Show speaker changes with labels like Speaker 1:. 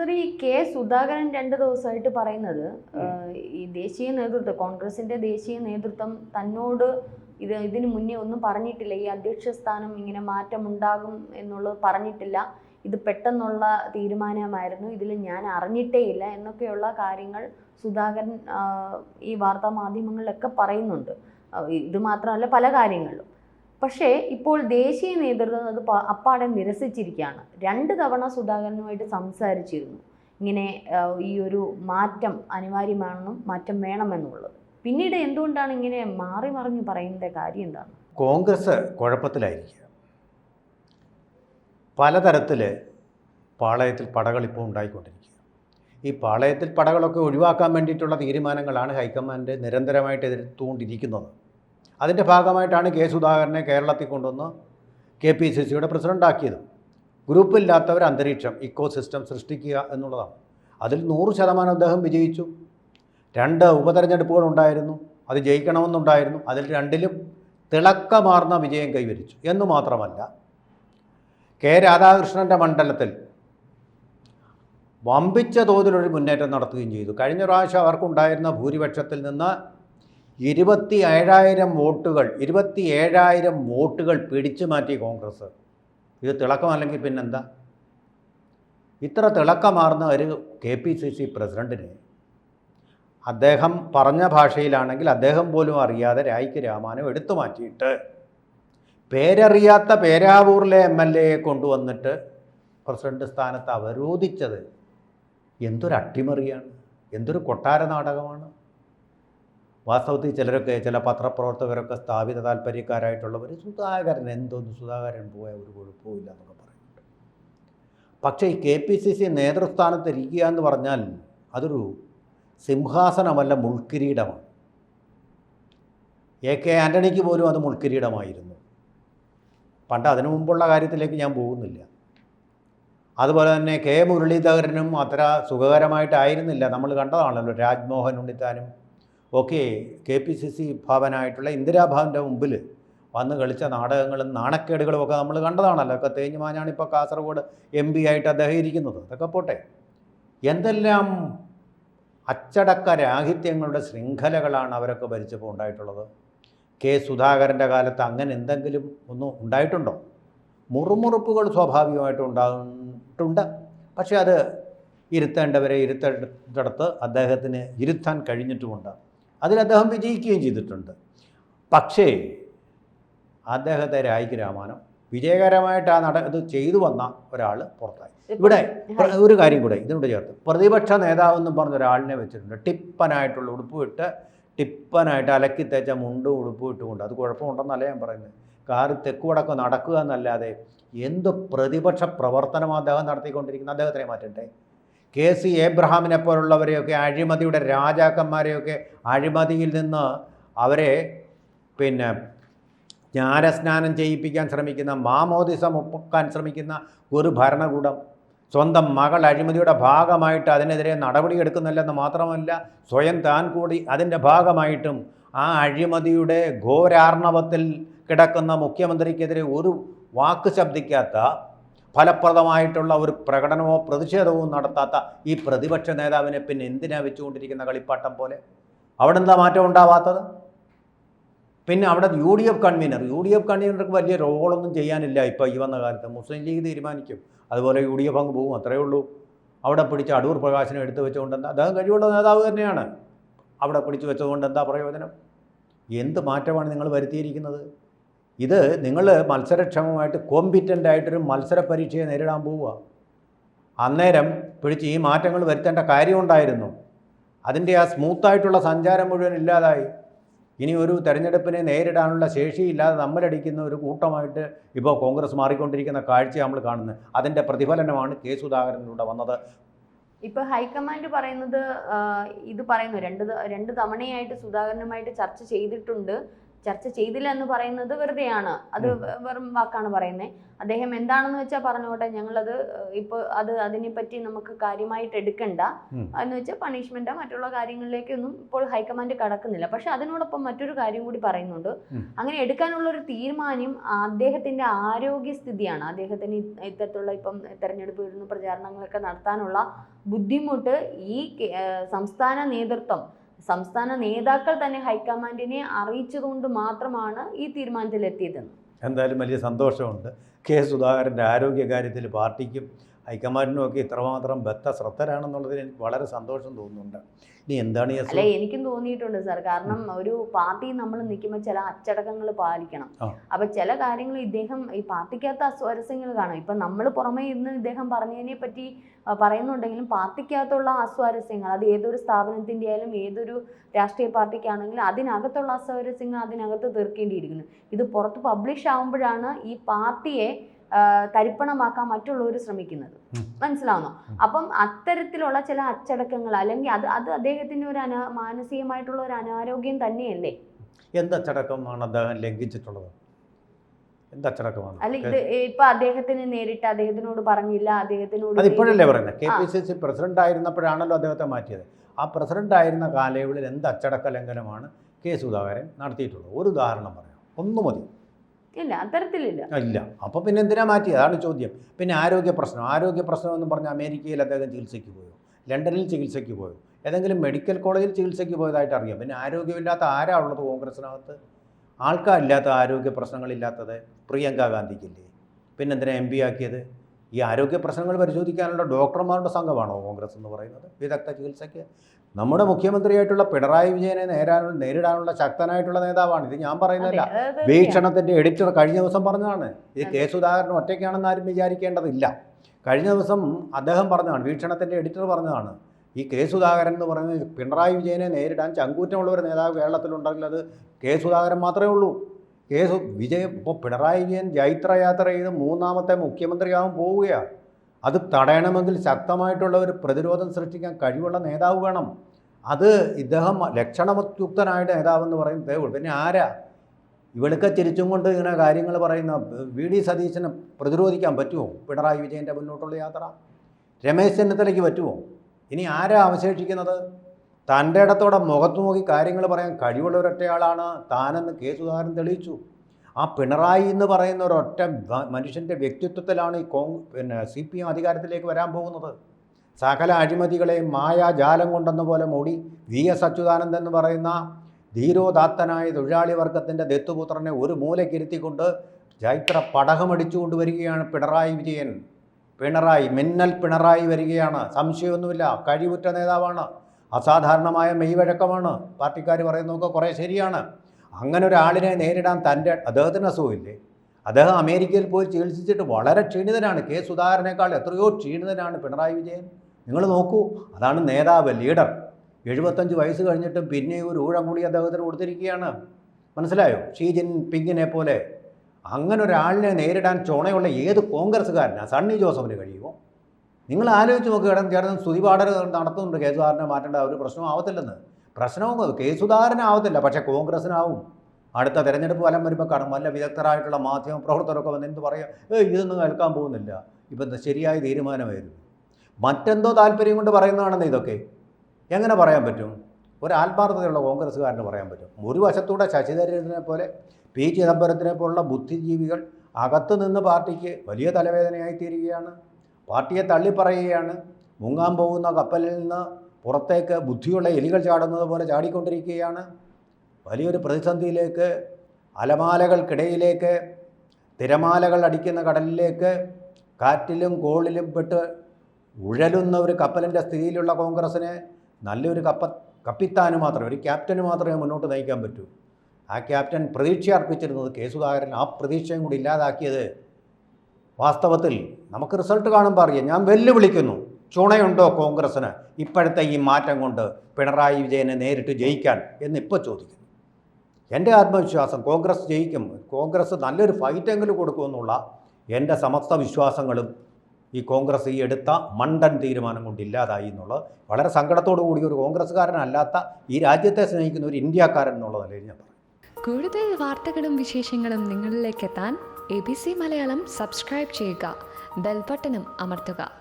Speaker 1: Sir ഈ K Sudhakaran രണ്ട് ദിവസമായിട്ട് പറയുന്നത് ഈ ദേശീയ നേതൃത്വം കോൺഗ്രസിന്റെ ദേശീയ നേതൃത്വം തന്നോട് ഇത് ഇതിനു മുന്നേ ഒന്നും പറഞ്ഞിട്ടില്ല. ഈ അധ്യക്ഷ സ്ഥാനം ഇങ്ങനെ മാറ്റമുണ്ടാകും എന്നുള്ളത് പറഞ്ഞിട്ടില്ല. ഇത് പെട്ടെന്നുള്ള തീരുമാനമായിരുന്നു. ഇതിൽ ഞാൻ അറിഞ്ഞിട്ടേ ഇല്ല എന്നൊക്കെയുള്ള കാര്യങ്ങൾ സുധാകരൻ ഈ വാർത്താ മാധ്യമങ്ങളിലൊക്കെ പറയുന്നുണ്ട്. ഇത് മാത്രമല്ല പല കാര്യങ്ങളിലും. പക്ഷേ ഇപ്പോൾ ദേശീയ നേതൃത്വം അത് അപ്പാടെ നിരസിച്ചിരിക്കുകയാണ്. രണ്ട് തവണ സുധാകരനുമായിട്ട് സംസാരിച്ചിരുന്നു. ഇങ്ങനെ ഈ ഒരു മാറ്റം അനിവാര്യമാണെന്നും മാറ്റം വേണമെന്നുള്ളത്. പിന്നീട് എന്തുകൊണ്ടാണ് ഇങ്ങനെ മാറി മറിഞ്ഞ് പറയുന്നത് കാര്യം എന്താണ്?
Speaker 2: കോൺഗ്രസ് കുഴപ്പത്തിലായിരിക്കുക. പലതരത്തിൽ പാളയത്തിൽ പടകൾ ഇപ്പോൾ ഉണ്ടായിക്കൊണ്ടിരിക്കുക. ഈ പാളയത്തിൽ പടകളൊക്കെ ഒഴിവാക്കാൻ വേണ്ടിയിട്ടുള്ള തീരുമാനങ്ങളാണ് ഹൈക്കമാൻഡ് നിരന്തരമായിട്ട് എതിർത്തുകൊണ്ടിരിക്കുന്നത്. അതിന്റെ ഭാഗമായിട്ടാണ് കെ സുധാകരനെ കേരളത്തിൽ കൊണ്ടുവന്ന് കെ പി സി സിയുടെ പ്രസിഡന്റാക്കിയത് ഗ്രൂപ്പില്ലാത്തവർ അന്തരീക്ഷം ഇക്കോ സിസ്റ്റം സൃഷ്ടിക്കുക എന്നുള്ളതാണ്. അതിൽ നൂറ് ശതമാനം അദ്ദേഹം വിജയിച്ചു. രണ്ട് ഉപതെരഞ്ഞെടുപ്പുകൾ ഉണ്ടായിരുന്നു. അത് ജയിക്കണമെന്നുണ്ടായിരുന്നു. അതിൽ രണ്ടിലും തിളക്കമാർന്ന വിജയം കൈവരിച്ചു. എന്ന് മാത്രമല്ല കെ രാധാകൃഷ്ണന്റെ മണ്ഡലത്തിൽ വമ്പിച്ച തോതിലൊരു മുന്നേറ്റം നടത്തുകയും ചെയ്തു. കഴിഞ്ഞ പ്രാവശ്യം അവർക്കുണ്ടായിരുന്ന ഭൂരിപക്ഷത്തിൽ നിന്ന് ഇരുപത്തി ഏഴായിരം വോട്ടുകൾ ഇരുപത്തി ഏഴായിരം വോട്ടുകൾ പിടിച്ചു മാറ്റി കോൺഗ്രസ്. ഇത് തിളക്കമല്ലെങ്കിൽ പിന്നെന്താ? ഇത്ര തിളക്കമാർന്ന ഒരു കെ പി സി സി പ്രസിഡന്റിന് അദ്ദേഹം പറഞ്ഞ ഭാഷയിലാണെങ്കിൽ അദ്ദേഹം പോലും അറിയാതെ രായിക്ക് രാമാനം എടുത്തു മാറ്റിയിട്ട് പേരറിയാത്ത പേരാവൂറിലെ എം എൽ എയെ കൊണ്ടുവന്നിട്ട് പ്രസിഡന്റ് സ്ഥാനത്ത് അവരോധിച്ചത് എന്തൊരു അട്ടിമറിയാണ് എന്തൊരു കൊട്ടാര നാടകമാണ്. വാസ്തവത്തിൽ ചിലരൊക്കെ ചില പത്രപ്രവർത്തകരൊക്കെ സ്ഥാപിത താല്പര്യക്കാരായിട്ടുള്ളവർ സുധാകരൻ എന്തോന്ന് സുധാകരൻ പോയ ഒരു കുഴപ്പമില്ല എന്നൊക്കെ പറയുന്നുണ്ട്. പക്ഷേ ഈ കെ പി സി സി നേതൃസ്ഥാനത്ത് ഇരിക്കുക എന്ന് പറഞ്ഞാൽ അതൊരു സിംഹാസനമല്ല മുൾക്കിരീടമാണ്. എ കെ ആന്റണിക്ക് പോലും അത് മുൾക്കിരീടമായിരുന്നു. പണ്ട് അതിനു മുമ്പുള്ള കാര്യത്തിലേക്ക് ഞാൻ പോകുന്നില്ല. അതുപോലെ തന്നെ കെ മുരളീധരനും അത്ര സുഖകരമായിട്ടായിരുന്നില്ല. നമ്മൾ കണ്ടതാണല്ലോ രാജ്മോഹൻ ഉണ്ണിത്താനും ഒക്കെ കെ പി സി സി ഭവനായിട്ടുള്ള ഇന്ദിരാഭവന്റെ മുമ്പിൽ വന്ന് കളിച്ച നാടകങ്ങളും നാണക്കേടുകളും ഒക്കെ നമ്മൾ കണ്ടതാണല്ലോ. ഒക്കെ തേഞ്ഞു മാഞ്ഞാണ് ഇപ്പോൾ കാസർഗോഡ് എം പി ആയിട്ട് അദ്ദേഹം ഇരിക്കുന്നത്. അതൊക്കെ പോട്ടെ. എന്തെല്ലാം അച്ചടക്ക രാഹിത്യങ്ങളുടെ ശൃംഖലകളാണ് അവരൊക്കെ ഭരിച്ചപ്പോൾ ഉണ്ടായിട്ടുള്ളത്? കെ സുധാകരന്റെ കാലത്ത് അങ്ങനെ എന്തെങ്കിലും ഒന്നും ഉണ്ടായിട്ടുണ്ടോ? മുറുമുറുപ്പുകൾ സ്വാഭാവികമായിട്ടും ഉണ്ടാകുന്നുണ്ട് പക്ഷേ അത് ഇരുത്തേണ്ടവരെ ഇരുത്തേണ്ടിടത്ത് അദ്ദേഹത്തിന് ഇരുത്താൻ കഴിഞ്ഞിട്ടുമുണ്ട്. അതിൽ അദ്ദേഹം വിജയിക്കുകയും ചെയ്തിട്ടുണ്ട്. പക്ഷേ അദ്ദേഹത്തെ രായിക്ക് രാമാനം വിജയകരമായിട്ട് ആ നട ഇത് ചെയ്തു വന്ന ഒരാൾ പുറത്തായി. ഇവിടെ ഒരു കാര്യം കൂടെ ഇതിനോട് ചേർത്ത്. പ്രതിപക്ഷ നേതാവെന്നും പറഞ്ഞ ഒരാളിനെ വെച്ചിട്ടുണ്ട്. ടിപ്പനായിട്ടുള്ള ഉടുപ്പ് ഇട്ട് ടിപ്പനായിട്ട് അലക്കി തേച്ച മുണ്ടും ഉടുപ്പും ഇട്ടുകൊണ്ട്. അത് കുഴപ്പമുണ്ടെന്നല്ല ഞാൻ പറയുന്നത്. കാറ് തെക്കുവടക്കം നടക്കുക എന്നല്ലാതെ എന്ത് പ്രതിപക്ഷ പ്രവർത്തനം അദ്ദേഹം നടത്തിക്കൊണ്ടിരിക്കുന്നത്? അദ്ദേഹത്തിനെ മാറ്റട്ടെ കെ സി ഏബ്രഹാമിനെ പോലുള്ളവരെയൊക്കെ അഴിമതിയുടെ രാജാക്കന്മാരെയൊക്കെ അഴിമതിയിൽ നിന്ന് അവരെ പിന്നെ ജ്ഞാനസ്നാനം ചെയ്യിപ്പിക്കാൻ ശ്രമിക്കുന്ന മാമോദിസം ഒപ്പാക്കാൻ ശ്രമിക്കുന്ന ഒരു ഭരണകൂടം സ്വന്തം മകൾ അഴിമതിയുടെ ഭാഗമായിട്ട് അതിനെതിരെ നടപടിയെടുക്കുന്നില്ലെന്ന് മാത്രമല്ല സ്വയം താൻ കൂടി അതിന്റെ ഭാഗമായിട്ടും ആ അഴിമതിയുടെ ഘോരാർണവത്തിൽ കിടക്കുന്ന മുഖ്യമന്ത്രിക്കെതിരെ ഒരു വാക്ക് ശബ്ദിക്കാത്ത ഫലപ്രദമായിട്ടുള്ള ഒരു പ്രകടനമോ പ്രതിഷേധവും നടത്താത്ത ഈ പ്രതിപക്ഷ നേതാവിനെ പിന്നെ എന്തിനാ വെച്ചുകൊണ്ടിരിക്കുന്ന കളിപ്പാട്ടം പോലെ? അവിടെ എന്താ മാറ്റം ഉണ്ടാവാത്തത്? പിന്നെ അവിടെ U D F convenor U D F കൺവീനർക്ക് വലിയ റോളൊന്നും ചെയ്യാനില്ല. ഇപ്പോൾ ഈ വന്ന കാലത്ത് മുസ്ലിം ലീഗ് തീരുമാനിക്കും. അതുപോലെ യു ഡി എഫ് അങ്ങ് പോകും അത്രയേ ഉള്ളൂ. അവിടെ പിടിച്ച് അടൂർ പ്രകാശനം എടുത്തു വെച്ചുകൊണ്ട് എന്താ അദ്ദേഹം കഴിവുള്ള നേതാവ് തന്നെയാണ്. അവിടെ പിടിച്ചു വെച്ചതുകൊണ്ട് എന്താ പ്രയോജനം? എന്ത് മാറ്റമാണ് നിങ്ങൾ വരുത്തിയിരിക്കുന്നത്? ഇത് നിങ്ങൾ മത്സരക്ഷമമായിട്ട് കോമ്പിറ്റന്റ് ആയിട്ടൊരു മത്സര പരീക്ഷയെ നേരിടാൻ പോവുക. അന്നേരം പിടിച്ച് ഈ മാറ്റങ്ങൾ വരുത്തേണ്ട കാര്യമുണ്ടായിരുന്നു അതിന്റെ ആ സ്മൂത്തായിട്ടുള്ള സഞ്ചാരം മുഴുവൻ ഇല്ലാതായി. ഇനി ഒരു തെരഞ്ഞെടുപ്പിനെ നേരിടാനുള്ള ശേഷിയില്ലാതെ നമ്മളടിക്കുന്ന ഒരു കൂട്ടമായിട്ട് ഇപ്പോൾ കോൺഗ്രസ് മാറിക്കൊണ്ടിരിക്കുന്ന കാഴ്ച നമ്മൾ കാണുന്നത്. അതിന്റെ പ്രതിഫലനമാണ് കെ സുധാകരനിലൂടെ വന്നത്.
Speaker 1: ഇപ്പൊ ഹൈക്കമാൻഡ് പറയുന്നത് ഇത് പറയുന്നു രണ്ട് രണ്ട് തവണയായിട്ട് സുധാകരനുമായിട്ട് ചർച്ച ചെയ്തിട്ടുണ്ട്. ചർച്ച ചെയ്തില്ല എന്ന് പറയുന്നത് വെറുതെയാണ്. അത്. വെറും വാക്കാണ് പറയുന്നത് അദ്ദേഹം എന്താണെന്ന് വെച്ചാൽ പറഞ്ഞോട്ടെ ഞങ്ങളത് ഇപ്പോൾ അത് അതിനെപ്പറ്റി നമുക്ക് കാര്യമായിട്ട് എടുക്കണ്ട. എന്ന് വെച്ചാൽ പണിഷ്മെന്റ് മറ്റുള്ള കാര്യങ്ങളിലേക്കൊന്നും ഇപ്പോൾ ഹൈക്കമാൻഡ് കടക്കുന്നില്ല. പക്ഷെ അതിനോടൊപ്പം മറ്റൊരു കാര്യം കൂടി പറയുന്നുണ്ട്. അങ്ങനെ എടുക്കാനുള്ള ഒരു തീരുമാനം അദ്ദേഹത്തിന്റെ ആരോഗ്യസ്ഥിതിയാണ് അദ്ദേഹത്തിന് ഇത്തരത്തിലുള്ള ഇപ്പം തെരഞ്ഞെടുപ്പ് വരുന്ന പ്രചാരണങ്ങളൊക്കെ നടത്താനുള്ള ബുദ്ധിമുട്ട് ഈ സംസ്ഥാന നേതൃത്വം സംസ്ഥാന നേതാക്കൾ തന്നെ ഹൈക്കമാൻഡിനെ അറിയിച്ചതുകൊണ്ട് മാത്രമാണ് ഈ തീരുമാനത്തിലെത്തിയതെന്ന്
Speaker 2: എന്തായാലും വലിയ സന്തോഷമുണ്ട്. കെ സുധാകരന്റെ ആരോഗ്യകാര്യത്തിൽ പാർട്ടിക്കും ഹൈക്കമാൻഡിനും ഒക്കെ ഇത്രമാത്രം ബദ്ധ ശ്രദ്ധരാണെന്നുള്ളതിൽ എനിക്ക് വളരെ സന്തോഷം തോന്നുന്നുണ്ട്. ഇനി എന്താണ്
Speaker 1: അല്ലെ എനിക്കും തോന്നിയിട്ടുണ്ട് സാർ. കാരണം ഒരു പാർട്ടി നമ്മൾ നിൽക്കുമ്പോൾ ചില അച്ചടക്കങ്ങൾ പാലിക്കണം. അപ്പൊ ചില കാര്യങ്ങൾ ഇദ്ദേഹം ഈ പാർട്ടിക്കകത്ത് അസ്വാരസ്യങ്ങൾ കാണും. ഇപ്പൊ നമ്മൾ പുറമേ ഇന്ന് ഇദ്ദേഹം പറഞ്ഞതിനെ പറ്റി പറയുന്നുണ്ടെങ്കിലും പാർട്ടിക്കകത്തുള്ള അസ്വാരസ്യങ്ങൾ അത് ഏതൊരു സ്ഥാപനത്തിന്റെ ആയാലും ഏതൊരു രാഷ്ട്രീയ പാർട്ടിക്കാണെങ്കിലും അതിനകത്തുള്ള അസ്വാരസ്യങ്ങൾ അതിനകത്ത് തീർക്കേണ്ടിയിരിക്കുന്നു. ഇത് പുറത്ത് പബ്ലിഷ് ആകുമ്പോഴാണ് ഈ പാർട്ടിയെ തരിപ്പണമാക്കാൻ മറ്റുള്ളവർ ശ്രമിക്കുന്നത്. മനസ്സിലാവുന്നു? അപ്പം അത്തരത്തിലുള്ള ചില അച്ചടക്കങ്ങൾ അല്ലെങ്കിൽ അത് അത് അദ്ദേഹത്തിന്റെ ഒരു അനാ മാനസികമായിട്ടുള്ള ഒരു അനാരോഗ്യം തന്നെയല്ലേ?
Speaker 2: എന്തച്ചടക്കമാണ് അദ്ദേഹം ലംഘിച്ചിട്ടുള്ളത്? എന്തച്ചടക്കമാണ്
Speaker 1: അല്ല ഇത് ഇപ്പൊ അദ്ദേഹത്തിന് നേരിട്ട് അദ്ദേഹത്തിനോട് പറഞ്ഞില്ല അദ്ദേഹത്തിനോട്
Speaker 2: അതിപ്പോഴല്ലേ പറയുന്നത്? കെ
Speaker 1: ആ.
Speaker 2: പി സി സി പ്രസിഡന്റ് ആയിരുന്നപ്പോഴാണല്ലോ അദ്ദേഹത്തെ മാറ്റിയത്. ആ പ്രസിഡന്റ് ആയിരുന്ന കാലയളവിൽ എന്ത് അച്ചടക്ക ലംഘനമാണ് കെ സുധാകരൻ നടത്തിയിട്ടുള്ളത്? ഒരു ഉദാഹരണം പറയാം. ഒന്നു മതി.
Speaker 1: ഇല്ല അത്തരത്തിലില്ല
Speaker 2: ഇല്ല. അപ്പോൾ പിന്നെ എന്തിനാ മാറ്റി അതാണ് ചോദ്യം. പിന്നെ ആരോഗ്യ പ്രശ്നം. ആരോഗ്യ പ്രശ്നം എന്ന് പറഞ്ഞാൽ അമേരിക്കയിൽ അദ്ദേഹം ചികിത്സയ്ക്ക് പോയോ? ലണ്ടനിൽ ചികിത്സയ്ക്ക് പോയോ? ഏതെങ്കിലും മെഡിക്കൽ കോളേജിൽ ചികിത്സയ്ക്ക് പോയതായിട്ട് അറിയാം. പിന്നെ ആരോഗ്യമില്ലാത്ത ആരാ ഉള്ളത് കോൺഗ്രസിനകത്ത്? ആൾക്കാരില്ലാത്ത ആരോഗ്യ പ്രശ്നങ്ങളില്ലാത്തത് പ്രിയങ്ക ഗാന്ധിക്കില്ലേ? പിന്നെ എന്തിനാ എം പി ആക്കിയത്? ഈ ആരോഗ്യ പ്രശ്നങ്ങൾ പരിശോധിക്കാനുള്ള ഡോക്ടർമാരുടെ സംഘമാണോ കോൺഗ്രസ് എന്ന് പറയുന്നത്? വിദഗ്ധ ചികിത്സയ്ക്ക് നമ്മുടെ മുഖ്യമന്ത്രിയായിട്ടുള്ള പിണറായി വിജയനെ നേരാനുള്ള നേരിടാനുള്ള ശക്തനായിട്ടുള്ള നേതാവാണ്. ഇത് ഞാൻ
Speaker 1: പറയുന്നില്ല
Speaker 2: വീക്ഷണത്തിന്റെ എഡിറ്റർ കഴിഞ്ഞ ദിവസം പറഞ്ഞതാണ്. ഇത് കെ സുധാകരൻ ഒറ്റയ്ക്കാണെന്ന് ആരും വിചാരിക്കേണ്ടതില്ല. കഴിഞ്ഞ ദിവസം അദ്ദേഹം പറഞ്ഞതാണ് വീക്ഷണത്തിന്റെ എഡിറ്റർ പറഞ്ഞതാണ്. ഈ കെ സുധാകരൻ എന്ന് പറയുന്നത് പിണറായി വിജയനെ നേരിടാൻ ചങ്കൂറ്റമുള്ള ഒരു നേതാവ് കേരളത്തിലുണ്ടെങ്കിൽ അത് കെ സുധാകരൻ മാത്രമേ ഉള്ളൂ. കെ സു വിജയ് ഇപ്പോൾ പിണറായി വിജയൻ ജൈത്രയാത്ര ചെയ്ത് മൂന്നാമത്തെ മുഖ്യമന്ത്രിയാവാൻ പോവുകയാണ്. അത് തടയണമെങ്കിൽ ശക്തമായിട്ടുള്ള ഒരു പ്രതിരോധം സൃഷ്ടിക്കാൻ കഴിവുള്ള നേതാവ് വേണം. അത് ഇദ്ദേഹം ലക്ഷണയുക്തനായിട്ട് നേതാവെന്ന് പറയും. ഇതേ പിന്നെ ആരാ? ഇവളൊക്കെ ചിരിച്ചും കൊണ്ട് ഇങ്ങനെ കാര്യങ്ങൾ പറയുന്ന വി. ഡി. സതീശന് പ്രതിരോധിക്കാൻ പറ്റുമോ? പിണറായി വിജയന്റെ മുന്നോട്ടുള്ള യാത്ര? രമേശ് ചെന്നിത്തലയ്ക്ക് പറ്റുമോ? ഇനി ആരാ അവശേഷിക്കുന്നത്? തന്റെ ഇടത്തോടെ മുഖത്ത് നോക്കി കാര്യങ്ങൾ പറയാൻ കഴിവുള്ള ഒരൊറ്റയാളാണ് താനെന്ന് കെ. തെളിയിച്ചു. ആ പിണറായി എന്ന് പറയുന്ന ഒരൊറ്റ മനുഷ്യന്റെ വ്യക്തിത്വത്തിലാണ് ഈ കോങ് പിന്നെ സി പി എം അധികാരത്തിലേക്ക് വരാൻ പോകുന്നത്. സകല അഴിമതികളെയും മായാജാലം കൊണ്ടെന്ന പോലെ മൂടി വി എസ് അച്യുതാനന്ദൻ എന്ന് പറയുന്ന ധീരോദാത്തനായ തൊഴിലാളി വർഗത്തിന്റെ ദത്തുപുത്രനെ ഒരു മൂലക്കിരുത്തിക്കൊണ്ട് ചൈത്ര പടകമടിച്ചുകൊണ്ട് വരികയാണ് പിണറായി വിജയൻ. പിണറായി മിന്നൽ പിണറായി വരികയാണ്. സംശയമൊന്നുമില്ല. കഴിവുറ്റ നേതാവാണ്. അസാധാരണമായ മെയ്വഴക്കമാണ്. പാർട്ടിക്കാർ പറയുന്നതൊക്കെ കുറേ ശരിയാണ്. അങ്ങനെ ഒരാളിനെ നേരിടാൻ തന്റെ അദ്ദേഹത്തിന് അസുഖമില്ലേ? അദ്ദേഹം അമേരിക്കയിൽ പോയി ചികിത്സിച്ചിട്ട് വളരെ ക്ഷീണിതനാണ്. കെ സുധാകരനേക്കാൾ എത്രയോ ക്ഷീണിതനാണ് പിണറായി വിജയൻ. നിങ്ങൾ നോക്കൂ അതാണ് നേതാവ് ലീഡർ. എഴുപത്തഞ്ച് വയസ്സ് കഴിഞ്ഞിട്ടും പിന്നെ ഒരു ഊഴം കൂടി അദ്ദേഹത്തിന് കൊടുത്തിരിക്കുകയാണ്. മനസ്സിലായോ? ഷീ ജിൻ പിങ്ങിനെ പോലെ. അങ്ങനെ ഒരാളിനെ നേരിടാൻ ചുണയുള്ള ഏത് കോൺഗ്രസ്സുകാരനാണ് സണ്ണി ജോസഫിന് കഴിയുമോ? നിങ്ങൾ ആലോചിച്ച് നോക്കുക ഇടം ചേർന്ന് സ്തുതിപാഠന നടത്തുന്നുണ്ട്. സുധാകരനെ മാറ്റേണ്ട ഒരു പ്രശ്നം ആവത്തില്ലെന്ന്. പ്രശ്നവും കേസുധാരനാവത്തില്ല പക്ഷേ കോൺഗ്രസ്സിനാവും. അടുത്ത തെരഞ്ഞെടുപ്പ് ഫലം വരുമ്പോൾ കാണും വല്ല വിദഗ്ധരായിട്ടുള്ള മാധ്യമ പ്രവർത്തകരൊക്കെ വന്ന് എന്ത് പറയുക ഏ ഇതൊന്നും കേൾക്കാൻ പോകുന്നില്ല. ഇപ്പം ശരിയായ തീരുമാനമായിരുന്നു. മറ്റെന്തോ താല്പര്യം കൊണ്ട് പറയുന്നതാണെന്ന് ഇതൊക്കെ. എങ്ങനെ പറയാൻ പറ്റും? ഒരു ആത്മാർത്ഥതയുള്ള കോൺഗ്രസ്സുകാരന് പറയാൻ പറ്റും. ഒരു വശത്തൂടെ ശശിധരനെ പോലെ പി ചിദംബരത്തിനെ പോലുള്ള ബുദ്ധിജീവികൾ അകത്തു നിന്ന് പാർട്ടിക്ക് വലിയ തലവേദനയായി തീരുകയാണ് പാർട്ടിയെ തള്ളിപ്പറയുകയാണ്. മുങ്ങാൻ പോകുന്ന കപ്പലിൽ നിന്ന് പുറത്തേക്ക് ബുദ്ധിയുള്ള എലികൾ ചാടുന്നത് പോലെ ചാടിക്കൊണ്ടിരിക്കുകയാണ്. വലിയൊരു പ്രതിസന്ധിയിലേക്ക് അലമാലകൾക്കിടയിലേക്ക് തിരമാലകൾ അടിക്കുന്ന കടലിലേക്ക് കാറ്റിലും കോളിലും പെട്ട് ഉഴലുന്ന ഒരു കപ്പലിന്റെ സ്ഥിതിയിലുള്ള കോൺഗ്രസ്സിനെ നല്ലൊരു കപ്പ കപ്പിത്താന് മാത്രമേ ഒരു ക്യാപ്റ്റന് മാത്രമേ മുന്നോട്ട് നയിക്കാൻ പറ്റൂ. ആ ക്യാപ്റ്റൻ പ്രതീക്ഷ അർപ്പിച്ചിരുന്നത് കെ സുധാകരൻ ആ പ്രതീക്ഷയും കൂടി ഇല്ലാതാക്കിയത് വാസ്തവത്തിൽ നമുക്ക് റിസൾട്ട് കാണുമ്പോൾ അറിയാം. ഞാൻ വെല്ലുവിളിക്കുന്നു. ചുണയുണ്ടോ കോൺഗ്രസ്സിന്? ഇപ്പോഴത്തെ ഈ മാറ്റം കൊണ്ട് പിണറായി വിജയനെ നേരിട്ട് ജയിക്കാൻ എന്നിപ്പോൾ ചോദിക്കുന്നു. എന്റെ ആത്മവിശ്വാസം കോൺഗ്രസ് ജയിക്കും. കോൺഗ്രസ് നല്ലൊരു ഫൈറ്റെങ്കിലും കൊടുക്കുമെന്നുള്ള എന്റെ സമസ്ത വിശ്വാസങ്ങളും ഈ കോൺഗ്രസ് ഈ എടുത്ത മണ്ടൻ തീരുമാനം കൊണ്ട് ഇല്ലാതായി എന്നുള്ളത് വളരെ സങ്കടത്തോടു കൂടി ഒരു കോൺഗ്രസ്സുകാരനല്ലാത്ത ഈ രാജ്യത്തെ സ്നേഹിക്കുന്ന ഒരു ഇന്ത്യക്കാരൻ എന്നുള്ള നിലയിൽ ഞാൻ പറയും.
Speaker 3: കൂടുതൽ വാർത്തകളും വിശേഷങ്ങളും നിങ്ങളിലേക്ക് എത്താൻ A B C Malayalam subscribe ചെയ്യുക. ബെൽബട്ടനും അമർത്തുക.